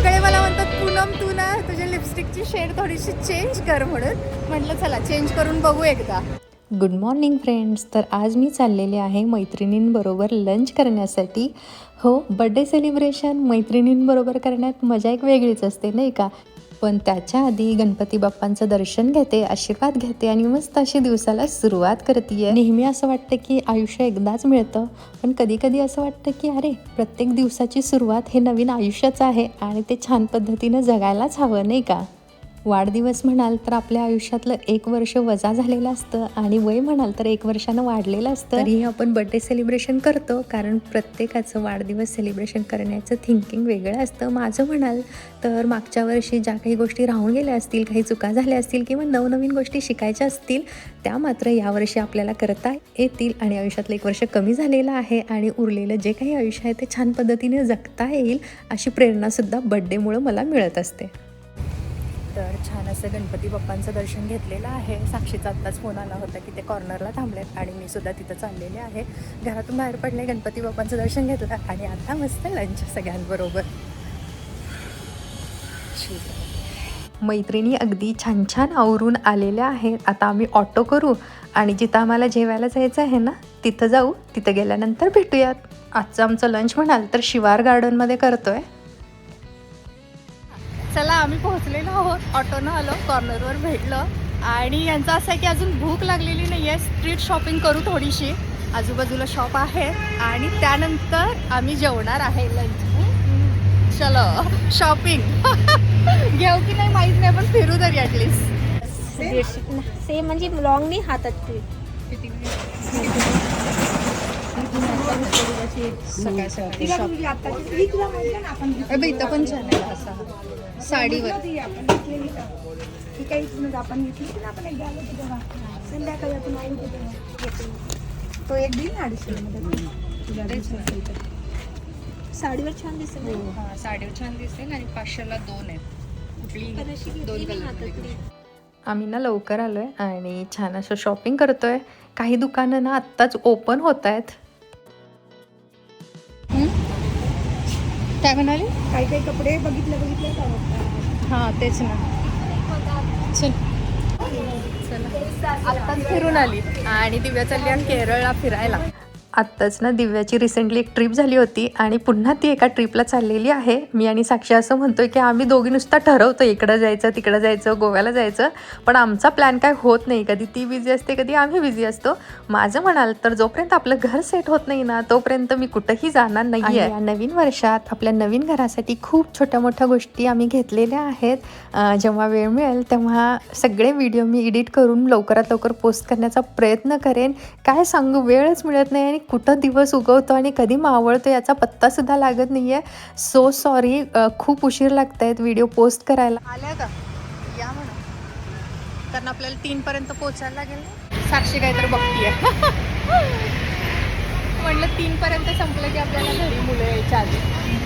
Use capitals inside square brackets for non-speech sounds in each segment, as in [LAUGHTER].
सगळे मला म्हणतात पूनम तू ना तुझ्या लिपस्टिकची शेड थोडीशी चेंज कर म्हणून. म्हटलं चला चेंज करून बघू एकदा. गुड मॉर्निंग फ्रेंड्स तर आज मी चाललेले आहे मैत्रिणींबरोबर लंच करण्यासाठी. हो बड्डे सेलिब्रेशन मैत्रिणींबरोबर करण्यात मजा एक वेगळीच असते नाही का? पण त्याच्या आधी गणपती बाप्पांचं दर्शन घेते आशीर्वाद घेते आणि मस्त अशी दिवसाला सुरुवात करते नेहमी असं वाटतं की आयुष्य एकदाच मिळतं पण कधी कधी असं वाटतं की अरे प्रत्येक दिवसाची सुरुवात हे नवीन आयुष्याचं आहे आणि ते छान पद्धतीनं जगायलाच हवं नाही का? वाढदिवस म्हणाल तर आपल्या आयुष्यातलं एक वर्ष वजा झालेलं असतं आणि वय म्हणाल तर एक वर्षानं वाढलेलं असतं. तरीही आपण बड्डे सेलिब्रेशन करतो कारण प्रत्येकाचं वाढदिवस सेलिब्रेशन करण्याचं थिंकिंग वेगळं असतं. माझं म्हणाल तर मागच्या वर्षी ज्या काही गोष्टी राहून गेल्या असतील काही चुका झाल्या असतील किंवा नवनवीन गोष्टी शिकायच्या असतील त्या मात्र यावर्षी आपल्याला करता येतील आणि आयुष्यातलं एक वर्ष कमी झालेलं आहे आणि उरलेलं जे काही आयुष्य आहे ते छान पद्धतीने जगता येईल अशी प्रेरणासुद्धा बड्डेमुळं मला मिळत असते. तर छान असं गणपती बाप्पांचं दर्शन घेतलेलं आहे. साक्षीचा आत्ताच फोन आला होता की ते कॉर्नरला थांबलेत आणि मी सुद्धा तिथं चाललेले आहे. घरातून बाहेर पडले गणपती बाप्पांचं दर्शन घेतलं आणि आता मस्त लंच सगळ्यांबरोबर. मैत्रिणी अगदी छान छान आवरून आलेल्या आहेत. आता आम्ही ऑटो करू आणि जिथं आम्हाला जेवायला जायचं आहे ना तिथं जाऊ. तिथं गेल्यानंतर भेटूयात. आजचं आमचं लंच म्हणाल तर शिवार गार्डनमध्ये करतोय. चला आम्ही पोहोचलेलो आहोत. ऑटोनं आलो कॉर्नरवर भेटलं. आणि यांचं असं आहे की अजून भूक लागलेली नाही आहे स्ट्रीट शॉपिंग करू थोडीशी. आजूबाजूला शॉप आहे. आणि त्यानंतर आम्ही जेवणार आहे लंच चलो शॉपिंग [LAUGHS] घेऊ की नाही माहीत नाही पण फिरू तरी ॲटलिस्ट सेम म्हणजे लॉंग नाही हातात ते. सकाळ सकाळी इथं पण छान आहे असा. साडीवर. तो एक दिन अडीचशे साडीवर छान दिसेल ना? हा, साडीवर छान दिसेल आणि पाचशेला दोन आहेत. कुठली? दोन कलर. आम्ही ना लवकर आलो आहे आणि छान असं शॉपिंग करतोय. काही दुकानं ना आत्ताच ओपन होत आहेत. काय म्हणाली? काही काही कपडे बघितले बघितले. हा तेच ना. चल. चला. आत्ताच फिरून आली आणि दिव्या चालली आणि केरळला फिरायला. आत्ताच ना दिव्याची रिसेंटली एक ट्रिप झाली होती आणि पुन्हा ती एका ट्रिपला चाललेली आहे. मी आणि साक्षी असं म्हणतोय की आम्ही दोघी नुसता ठरवतो इकडं जायचं तिकडं जायचं गोव्याला जायचं. पण आमचा प्लॅन काय होत नाही. कधी ती बिझी असते कधी आम्ही बिझी असतो. माझं म्हणाल तर जोपर्यंत आपलं घर सेट होत नाही ना तोपर्यंत मी कुठंही जाणार नाही आहे नवीन वर्षात आपल्या नवीन घरासाठी खूप छोट्या मोठ्या गोष्टी आम्ही घेतलेल्या आहेत. जेव्हा वेळ मिळेल तेव्हा सगळे व्हिडिओ मी एडिट करून लवकरात लवकर पोस्ट करण्याचा प्रयत्न करेन. काय सांगू? वेळच मिळत नाही आणि कुठं दिवस उगवतो आणि कधी मावळतो याचा पत्तासुद्धा लागत नाही आहे सो सॉरी खूप उशीर लागत आहेत व्हिडिओ पोस्ट करायला. आल्या का? या म्हणा. कारण आपल्याला तीन पर्यंत पोहोचायला लागेल ना. साक्षी काहीतरी बघतीये. [LAUGHS] म्हटलं तीन पर्यंत संपलं की आपल्याला घरी मुलं यायच्या आधी.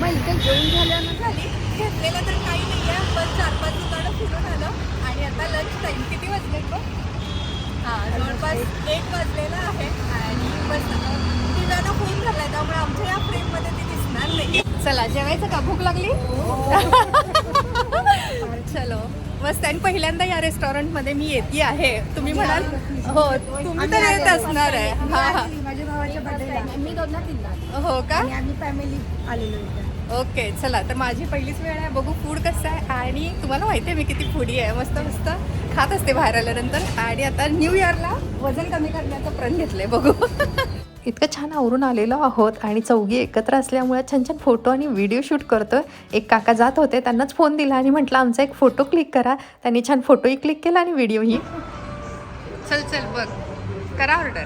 मग इथे जेवण झाल्यानं झाली. घेतलेलं तर काही नाही आहे पण चार पाच दुकानं फिरून आलं आणि आता लंच टाईम किती वाजले बघ? हां जवळपास एक वाजलेला आहे आणि बस दिव्यानं फोन झालाय त्यामुळे आमच्या या फ्रेममध्ये ती दिसणार नाही. चला जेवायचं का? भूक लागली? चलो. मस्त. आणि पहिल्यांदा या रेस्टॉरंटमध्ये मी येते आहे. तुम्ही म्हणाल हो तुम्ही तर येत असणार आहे. हा हा. माझ्या भावाच्या मी हो का? आणि आम्ही फॅमिली आलेलो इथं. ओके चला. तर माझी पहिलीच वेळ आहे. बघू फूड कसं आहे. आणि तुम्हाला माहिती आहे मी किती फूडी आहे. मस्त मस्त. खात असते बाहेर आल्यानंतर. आणि आता न्यू इयरला वजन कमी करण्याचा प्रण घेतलंय. बघू. इतकं छान आवरून आलेलो आहोत आणि चौघी एकत्र असल्यामुळे छान छान फोटो आणि व्हिडिओ शूट करतो एक काका जात होते त्यांनाच फोन दिला आणि म्हटलं आमचा एक फोटो क्लिक करा. त्यांनी छान फोटोही क्लिक केला आणि व्हिडिओही. चल चल बघ. करा ऑर्डर.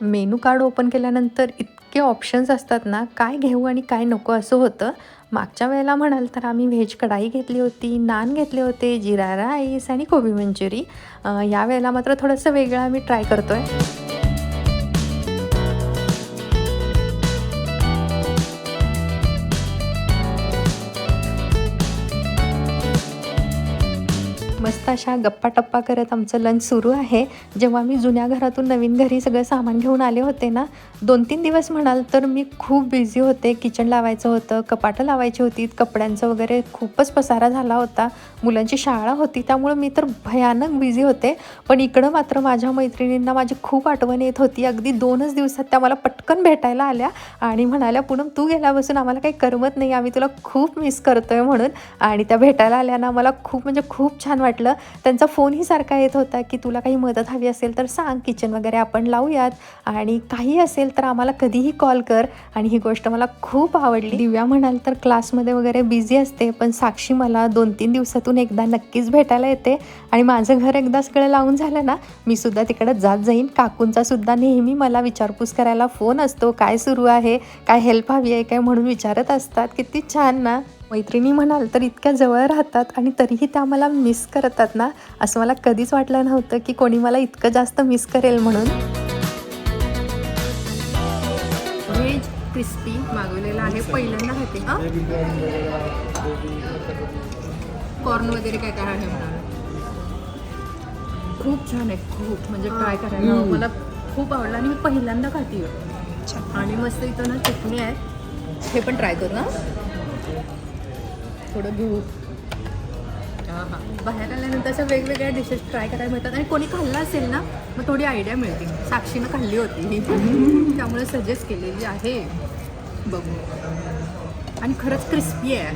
मेनू कार्ड ओपन केल्यानंतर इतके ऑप्शन्स असतात ना काय घेऊ आणि काय नको असं होतं. मागच्या वेळेला म्हणाल तर आम्ही व्हेज कढाई घेतली होती नान घेतले होते जिरा राईस आणि कोबी मंचुरी. यावेळेला या वेळेला मात्र थोडंसं वेगळं आम्ही ट्राय करतो आहे मस्त अशा गप्पा टप्पा करत आमचं लंच सुरू आहे. जेव्हा मी जुन्या घरातून नवीन घरी सगळं सामान घेऊन आले होते ना दोन तीन दिवस म्हणाल तर मी खूप बिझी होते. किचन लावायचं होतं कपाटं लावायची होती कपड्यांचं वगैरे खूपच पसारा झाला होता. मुलांची शाळा होती त्यामुळं मी तर भयानक बिझी होते. पण इकडं मात्र माझ्या मैत्रिणींना माझी खूप आठवण येत होती. अगदी दोनच दिवसात त्या मला पटकन भेटायला आल्या आणि म्हणाल्या पूनम तू गेल्यापासून आम्हाला काही करमत नाही. आम्ही तुला खूप मिस करतोय म्हणून. आणि त्या भेटायला आल्या ना मला खूप म्हणजे खूप छान वाटलं. त्यांचा फोनही सारखा येत होता की तुला काही मदत हवी असेल तर सांग किचन वगैरे आपण लावूयात. आणि काही असेल तर आम्हाला कधीही कॉल कर. आणि ही गोष्ट मला खूप आवडली. दिव्या म्हणाल तर क्लासमध्ये वगैरे बिझी असते पण साक्षी मला दोन तीन दिवसातून एकदा नक्कीच भेटायला येते. आणि माझं घर एकदा सगळं लावून झालं ना मी सुद्धा तिकडं जात जाईन. काकूंचा सुद्धा नेहमी मला विचारपूस करायला फोन असतो. काय सुरू आहे? काय हेल्प हवी आहे? काय म्हणून विचारत असतात? किती छान ना? मैत्रिणी म्हणाल तर इतक्या जवळ राहतात आणि तरीही त्या मला मिस करतात ना? असं मला कधीच वाटलं नव्हतं की कोणी मला इतकं जास्त मिस करेल म्हणून. व्हेज क्रिस्पी मागवलेला आहे. पहिल्यांदा खाते हा? कॉर्न वगैरे काय काय आहे खूप छान आहे खूप. म्हणजे ट्राय करायला मला खूप आवडलं आणि मी पहिल्यांदा खाते आणि मस्त इथं ना चटणी आहे. हे पण ट्राय करू ना थोडं घेऊ. हां बाहेर आल्यानंतर अशा वेगवेगळ्या डिशेस ट्राय करायला मिळतात. आणि कोणी खाल्लं असेल ना मग थोडी आयडिया मिळते. साक्षीनं खाल्ली होती. त्यामुळे सजेस्ट केलेली आहे. बघू. आणि खरंच क्रिस्पी आहे.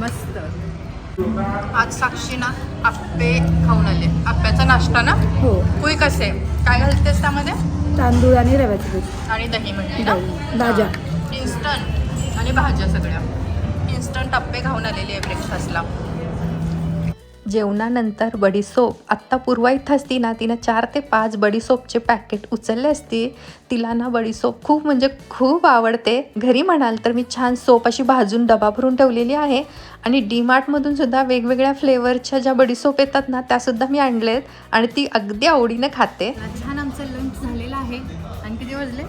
मस्त. आज साक्षी ना आप्पे खाऊन आले. आप्प्याचा नाश्ता ना? हो. क्विक असे काय घालतेस त्यामध्ये? तांदूळ आणि रव्याचं आणि दही दही, भाज्या. इन्स्टंट आणि भाज्या सगळ्या. इन्स्टंट आप्पे खाऊन आलेली आहे ब्रेकफास्टला जेवणानंतर बडीसोप आत्ता पूर्वा इथं असती ना तिनं चार ते पाच बडीसोपचे पॅकेट उचलले असती तिला ना बडीसोप खूप म्हणजे खूप आवडते. घरी म्हणाल तर मी छान सोप अशी भाजून डबा भरून ठेवलेली आहे. आणि डीमार्टमधून सुद्धा वेगवेगळ्या फ्लेवरच्या ज्या बडीसोप येतात ना त्यासुद्धा मी आणलेत. आणि ती अगदी आवडीनं खाते. छान आमचं लंच झालेलं आहे. आणि किती वाजले?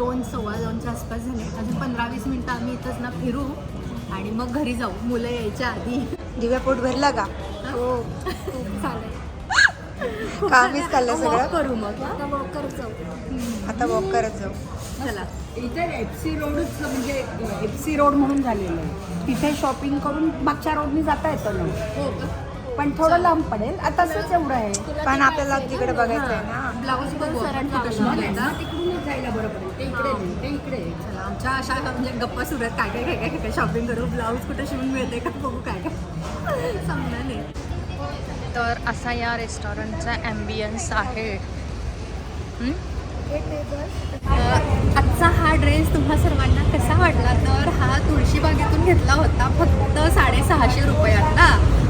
दोन दोन सव्वा दोनच्या आसपास झाले. अजून पंधरा वीस मिनटं आम्ही इथंच ना फिरू आणि मग घरी जाऊ. मुलं यायच्या आधी. दिव्या पोट भरला का? हो. चालेल कामीच Walk सगळं? करू मग आता वॉक करत जाऊ. आता वॉक करत जाऊ. चला. इथे एफ सी रोडच म्हणजे एफ सी रोड म्हणून झालेलं आहे. तिथे शॉपिंग करून मागच्या रोडनी जाता येतं ना? हो पण थोडं लांब पडेल. आता तसंच एवढं आहे. पण आपल्याला तिकडे बघायचं आहे ना. ब्लाऊज पण तिकडूनच जायला बरं पडेल ते इकडे नाही ते इकडे आहे. चला आमच्या अशा म्हणजे गप्पा सुरू आहेत काय काय काय काय काय शॉपिंग करू ब्लाऊज कुठे शिवून मिळते का बघू काय काय. समजा नाही. तर असा या रेस्टॉरंटचा ॲम्बियन्स आहे. हं? आजचा हा ड्रेस तुम्हा सर्वांना कसा वाटला? तर हा तुळशीबागेतून घेतला होता फक्त साडेसहाशे रुपयातला.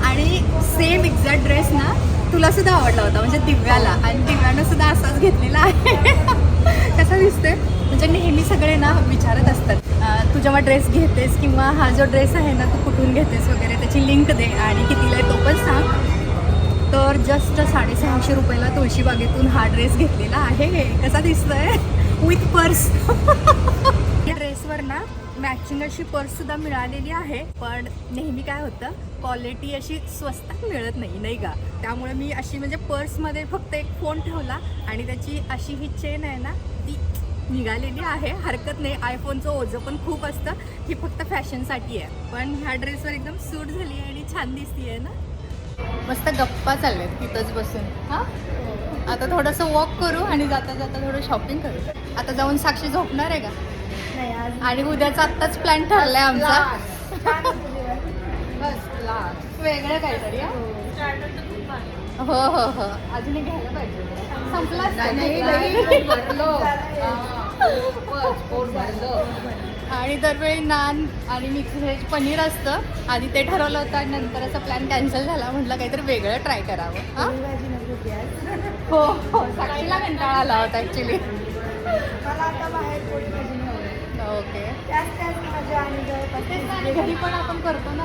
आणि सेम एक्झॅक्ट ड्रेस ना तुला सुद्धा आवडला होता म्हणजे दिव्याला. आणि दिव्यानं सुद्धा असाच घेतलेला आहे. [LAUGHS] कसा दिसतोय? म्हणजे नेहमी सगळे ना विचारत असतात तू जेव्हा ड्रेस घेतेस किंवा हा जो ड्रेस आहे ना तू कुठून घेतेस वगैरे त्याची लिंक दे आणि कितीला आहे तो पण सांग. तर जस्ट साडेसहाशे रुपयाला तुळशीबागेतून हा ड्रेस घेतलेला आहे. कसा दिसतोय? विथ पर्स ड्रेसवर ना मॅचिंग अशी पर्ससुद्धा मिळालेली आहे. पण नेहमी काय होतं क्वालिटी अशी स्वस्तात मिळत नाही नाही का? त्यामुळे मी अशी म्हणजे पर्समध्ये फक्त एक फोन ठेवला आणि त्याची अशी ही चेन आहे ना ती निघालेली आहे. हरकत नाही आयफोनचं ओझं पण खूप असतं. ही फक्त फॅशनसाठी आहे. पण ह्या ड्रेसवर एकदम सूट झाली आहे आणि छान दिसती आहे ना. मस्त गप्पा चालल्यात तिथंच बसून. हां? आता थोडंसं वॉक करू आणि जाता जाता थोडं शॉपिंग करू. आता जाऊन साक्षी झोपणार आहे का? आणि उद्याचा आत्ताच प्लॅन ठरलाय आमचा. वेगळं काहीतरी हा? हो हो हो. अजून एक घ्यायला पाहिजे संपला आणि दरवेळी नान आणि मिक्स व्हेज पनीर असतं. आधी ते ठरवलं होतं आणि नंतर असा प्लॅन कॅन्सल झाला. म्हटलं काहीतरी वेगळं ट्राय करावं हां? हो हो साक्षीला कंटाळा आला होता ॲक्च्युली ओके. त्याच त्याच भाज्या आणि जवळपास घरी पण आपण करतो ना.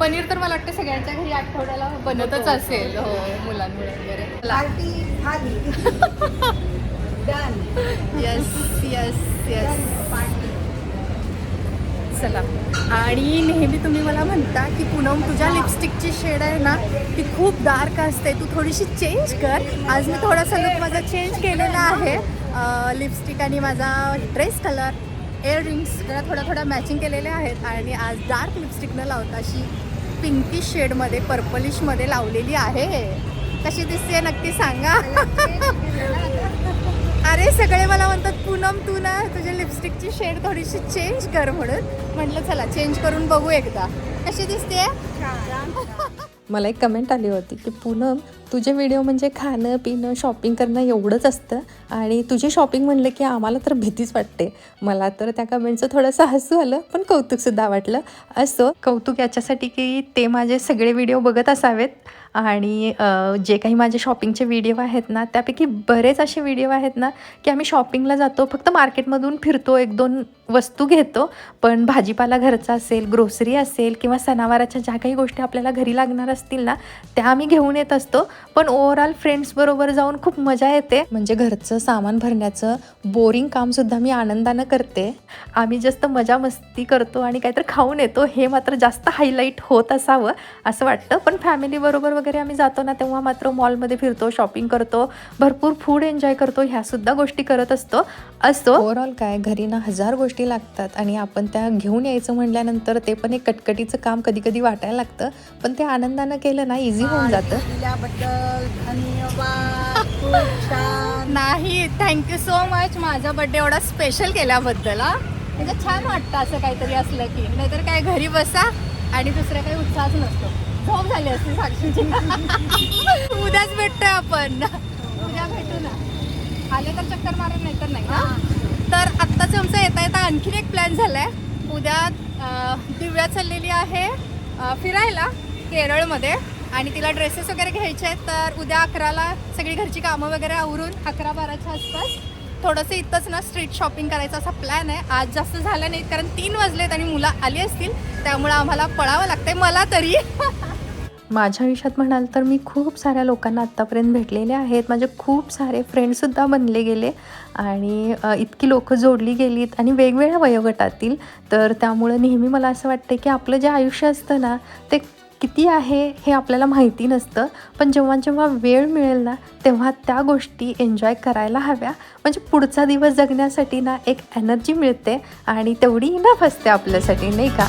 पनीर तर मला वाटतं सगळ्यांच्या घरी आठवड्याला बनतच असेल. हो मुलांमुळे वगैरे. पार्टी झाली डन येस येस येस चला. आणि नेहमी तुम्ही मला म्हणता की पूनम तुझ्या लिपस्टिकची शेड आहे ना ती खूप डार्क असते. तू थोडीशी चेंज कर. आज मी थोडासा लुक माझा चेंज केलेला आहे. लिपस्टिक आणि माझा ड्रेस कलर इयरिंग्स जरा थोडा थोडा मॅचिंग केलेले आहेत. आणि आज डार्क लिपस्टिक न लावता अशी पिंकी शेडमध्ये पर्पलिशमध्ये लावलेली आहे. कशी दिसते नक्की सांगा. अरे सगळे मला म्हणतात पूनम तू ना तुझ्या लिपस्टिकची शेड थोडीशी चेंज कर म्हणून. म्हटलं चला चेंज करून बघू एकदा. कशी दिसते [LAUGHS] मला एक कमेंट आली होती की पूनम तुझे व्हिडिओ म्हणजे खाणं पिणं शॉपिंग करणं एवढंच असतं. आणि तुझी शॉपिंग म्हणलं की आम्हाला तर भीतीच वाटते. मला तर त्या कमेंटचं थोडंसं हसू आलं पण कौतुकसुद्धा वाटलं. असो कौतुक याच्यासाठी की ते माझे सगळे व्हिडिओ बघत असावेत. आणि जे काही माझे शॉपिंगचे व्हिडिओ आहेत ना त्यापैकी बरेच असे व्हिडिओ आहेत ना की आम्ही शॉपिंगला जातो फक्त मार्केटमधून फिरतो एक दोन वस्तू घेतो. पण भाजीपाला घरचा असेल ग्रोसरी असेल किंवा सणावाराच्या ज्या काही गोष्टी आपल्याला घरी लागणार असतील ना त्या आम्ही घेऊन येत असतो. पण ओव्हरऑल फ्रेंड्सबरोबर जाऊन खूप मजा येते. म्हणजे घरचं सामान भरण्याचं बोरिंग कामसुद्धा मी आनंदानं करते. आम्ही जास्त मजा मस्ती करतो आणि काहीतरी खाऊन येतो हे मात्र जास्त हायलाईट होत असावं असं वाटतं. पण फॅमिलीबरोबर वगैरे आम्ही जातो ना तेव्हा मात्र मॉलमध्ये फिरतो शॉपिंग करतो भरपूर फूड एन्जॉय करतो ह्यासुद्धा गोष्टी करत असतो. असतो ओव्हरऑल काय घरी ना हजार गोष्टी लागतात आणि आपण त्या घेऊन यायचं म्हटल्यानंतर ते पण एक कटकटीचं काम कधी कधी वाटायला लागतं. पण ते आनंदानं केलं ना इझी होऊन जातं. धन्यवाद खूप छान. नाही थँक्यू सो मच माझा बड्डे एवढा स्पेशल केल्याबद्दल हा. म्हणजे छान वाटतं असं काहीतरी असलं की. नाहीतर काय घरी बसा आणि दुसरा काही उत्साहच नसतो. झोप झाली असते साक्षीची. [LAUGHS] उद्याच भेटतोय आपण. उद्या भेटू ना. आले तर चक्कर मारून नाही तर नाही ना तर आत्ताच आमचा येता येता आणखीन एक प्लॅन झालाय. उद्या अं, दिव्या चाललेली आहे फिरायला केरळमध्ये. आणि तिला ड्रेसेस वगैरे घ्यायचे आहेत तर उद्या अकराला सगळी घरची कामं वगैरे आवरून अकरा बाराच्या आसपास थोडंसं इथंच ना स्ट्रीट शॉपिंग करायचा असा प्लॅन आहे. आज जास्त झालं नाही कारण तीन वाजलेत आणि मुलं आली असतील त्यामुळे आम्हाला पळावं लागतंय मला तरी. माझ्या आयुष्यात म्हणाल तर मी खूप साऱ्या लोकांना आत्तापर्यंत भेटलेले आहेत. माझे खूप सारे फ्रेंडसुद्धा बनले गेले आणि इतकी लोकं जोडली गेलीत आणि वेगवेगळ्या वयोगटातील. तर त्यामुळं नेहमी मला असं वाटतं की आपलं जे आयुष्य असतं ना ते किती आहे हे आपल्याला माहिती नसतं पण जेव्हा जेव्हा वेळ मिळेल ना तेव्हा त्या गोष्टी एन्जॉय करायला हव्या. म्हणजे पुढचा दिवस जगण्यासाठी ना एक एनर्जी मिळते आणि तेवढी इनफ असते आपल्यासाठी नाही का?